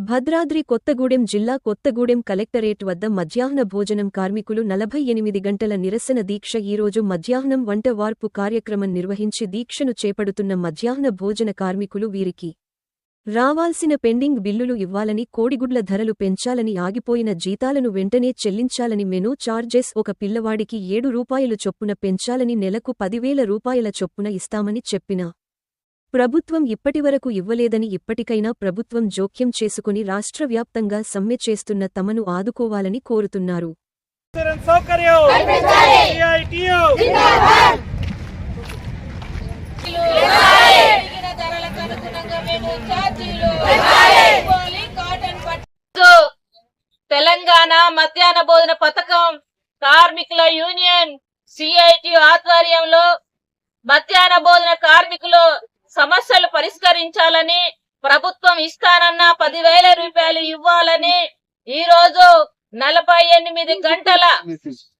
భద్రాద్రి కొత్తగూడెం జిల్లా కొత్తగూడెం కలెక్టరేట్ వద్ద మధ్యాహ్న భోజనం కార్మికులు నలభై ఎనిమిది గంటల నిరసన దీక్ష ఈరోజు మధ్యాహ్నం వంట వార్పు కార్యక్రమం నిర్వహించి దీక్షను చేపడుతున్న మధ్యాహ్న భోజన కార్మికులు వీరికి రావాల్సిన పెండింగ్ బిల్లులు ఇవ్వాలని కోడిగుడ్ల ధరలు పెంచాలని ఆగిపోయిన జీతాలను వెంటనే చెల్లించాలని మెనూ చార్జెస్ ఒక పిల్లవాడికి ఏడు రూపాయలు చొప్పున పెంచాలని నెలకు పదివేల రూపాయల చొప్పున ఇస్తామని చెప్పిన ప్రభుత్వం ఇప్పటివరకు ఇవ్వలేదని ఇప్పటికైనా ప్రభుత్వం జోక్యం చేసుకుని రాష్ట్ర వ్యాప్తంగా సమ్మె చేస్తున్న తమను ఆదుకోవాలని కోరుతున్నారు. తెలంగాణ మధ్యాహ్న భోజన పథకం కార్మికుల యూనియన్ సిఐటి ఆధ్వర్యంలో మధ్యాహ్న భోజన కార్మికులు సమస్యలు పరిష్కరించాలని ప్రభుత్వం ఇస్తానన్న పదివేల రూపాయలు ఇవ్వాలని ఈ రోజు నలభై ఎనిమిది గంటల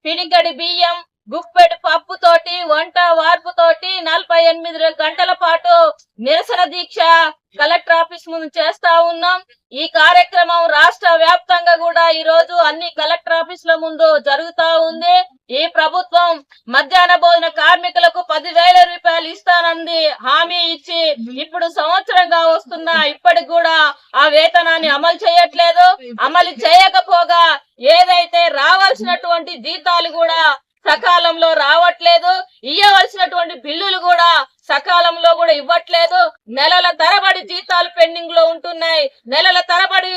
పిడిగడి బియ్యం గుప్పెడు పప్పు తోటి వంట వార్పు తోటి నలభై ఎనిమిది గంటల పాటు నిరసన దీక్ష కలెక్టర్ ఆఫీస్ ముందు చేస్తా ఉన్నాం. ఈ కార్యక్రమం రాష్ట్ర వ్యాప్తంగా కూడా ఈ రోజు అన్ని కలెక్టర్ ఆఫీసుల ముందు జరుగుతా ఉంది. ఈ ప్రభుత్వం మధ్యాహ్న భోజన కార్మికులకు పదివేల రూపాయలు ఇస్తానంది. హామీ ఇచ్చి ఇప్పుడు సంవత్సరంగా వస్తున్నా ఇప్పటికి కూడా ఆ వేతనాన్ని అమలు చేయట్లేదు. అమలు చేయకపోగా ఏదైతే రావాల్సినటువంటి జీతాలు కూడా సకాలంలో రావట్లేదు ఇయ్యవలసినటువంటి బిల్లులు కూడా సకాలంలో కూడా ఇవ్వట్లేదు. నెలల తరబడి జీతాలు పెండింగ్లో ఉంటున్నాయి. నెలల తరబడి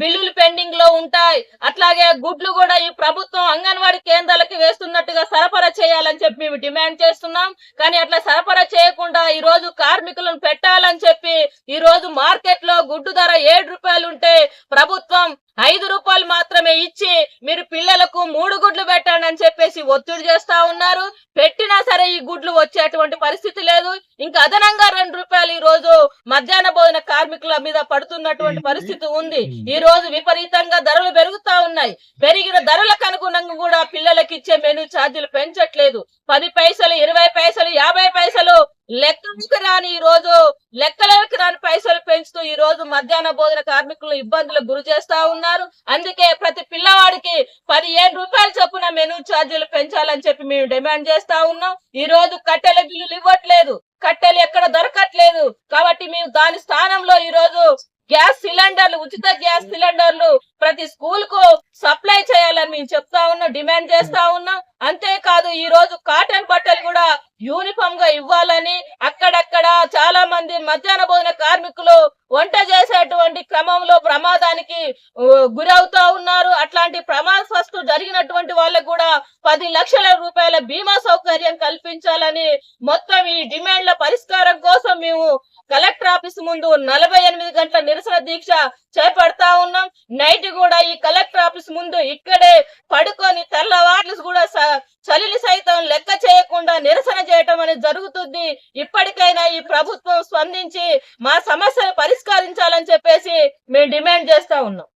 బిల్లులు పెండింగ్లో ఉంటాయి. అట్లాగే గుడ్లు కూడా ఈ ప్రభుత్వం అంగన్వాడీ కేంద్రాలకి వేస్తున్నట్టుగా సరఫరా చేయాలని చెప్పి మేము డిమాండ్ చేస్తున్నాం. కానీ అట్లా సరఫరా చేయకుండా ఈ రోజు కార్మికులను పెట్టాలని చెప్పి ఈ రోజు మార్కెట్లో గుడ్డు ధర ఏడు రూపాయలు ఉంటే ప్రభుత్వం ఐదు రూపాయలు మాత్రమే ఇచ్చి మీరు పిల్లలకు మూడు గుడ్లు పెట్టండి అని చెప్పేసి ఒత్తిడి చేస్తా ఉన్నారు. పెట్టినా సరే ఈ గుడ్లు వచ్చేటువంటి పరిస్థితి లేదు. ఇంకా అదనంగా రెండు రూపాయలు ఈ రోజు మధ్యాహ్న భోజన కార్మికుల మీద పడుతున్నటువంటి పరిస్థితి ఉంది. ఈ రోజు విపరీతంగా ధరలు పెరుగుతా ఉన్నాయి. పెరిగిన ధరలకు అనుగుణంగా కూడా పిల్లలకి ఇచ్చే మెనూ ఛార్జీలు పెంచట్లేదు. పది పైసలు ఇరవై పైసలు యాభై పైసలు లెక్కలకు రాని ఈ రోజు లెక్కలకు రాని పైసలు పెంచుతూ ఈ రోజు మధ్యాహ్న భోజన కార్మికులు ఇబ్బందులకు గురి చేస్తా ఉన్నారు. అందుకే ప్రతి పిల్లవాడికి పదిహేను రూపాయల చొప్పున మెనూ ఛార్జీలు పెంచాలని చెప్పి మేము డిమాండ్ చేస్తా ఉన్నాం. ఈ రోజు కట్టెల బిల్లులు ఇవ్వట్లేదు. కట్టెలు ఎక్కడ దొరకట్లేదు. కాబట్టి మేము దాని స్థానంలో ఈ రోజు గ్యాస్ సిలిండర్లు ఉచిత గ్యాస్ సిలిండర్లు ప్రతి స్కూల్కు సప్లై చేయాలని మేము చెప్తా ఉన్నాం డిమాండ్ చేస్తా ఉన్నాం. అంతేకాదు ఈ రోజు కాటన్ బట్టలు కూడా యూనిఫామ్గా ఇవ్వాలని అక్కడక్కడ చాలా మంది మధ్యాహ్న భోజన కార్మికులు వంట చేసేటువంటి క్రమంలో ప్రమాదానికి గురవుతా ఉన్నారు. అట్లాంటి ప్రమాదవస్తు జరిగినటువంటి వాళ్ళకు కూడా పది లక్షల రూపాయల బీమా సౌకర్యం కల్పించాలని మొత్తం ఈ డిమాండ్ల పరిష్కారం కోసం మేము కలెక్టర్ ఆఫీస్ ముందు నలభై ఎనిమిది గంటల నిరసన దీక్ష చేపడతా ఉన్నాం. నైట్ కూడా ఈ కలెక్టర్ ఆఫీస్ ముందు ఇక్కడే పడుకొని తెల్లవార్లు కూడా చలిని సైతం లెక్క చేయకుండా నిరసన చేయటం అనేది జరుగుతుంది. ఇప్పటికైనా ఈ ప్రభుత్వం స్పందించి మా సమస్యను పరిష్కరించాలని చెప్పేసి మేము డిమాండ్ చేస్తా ఉన్నాం.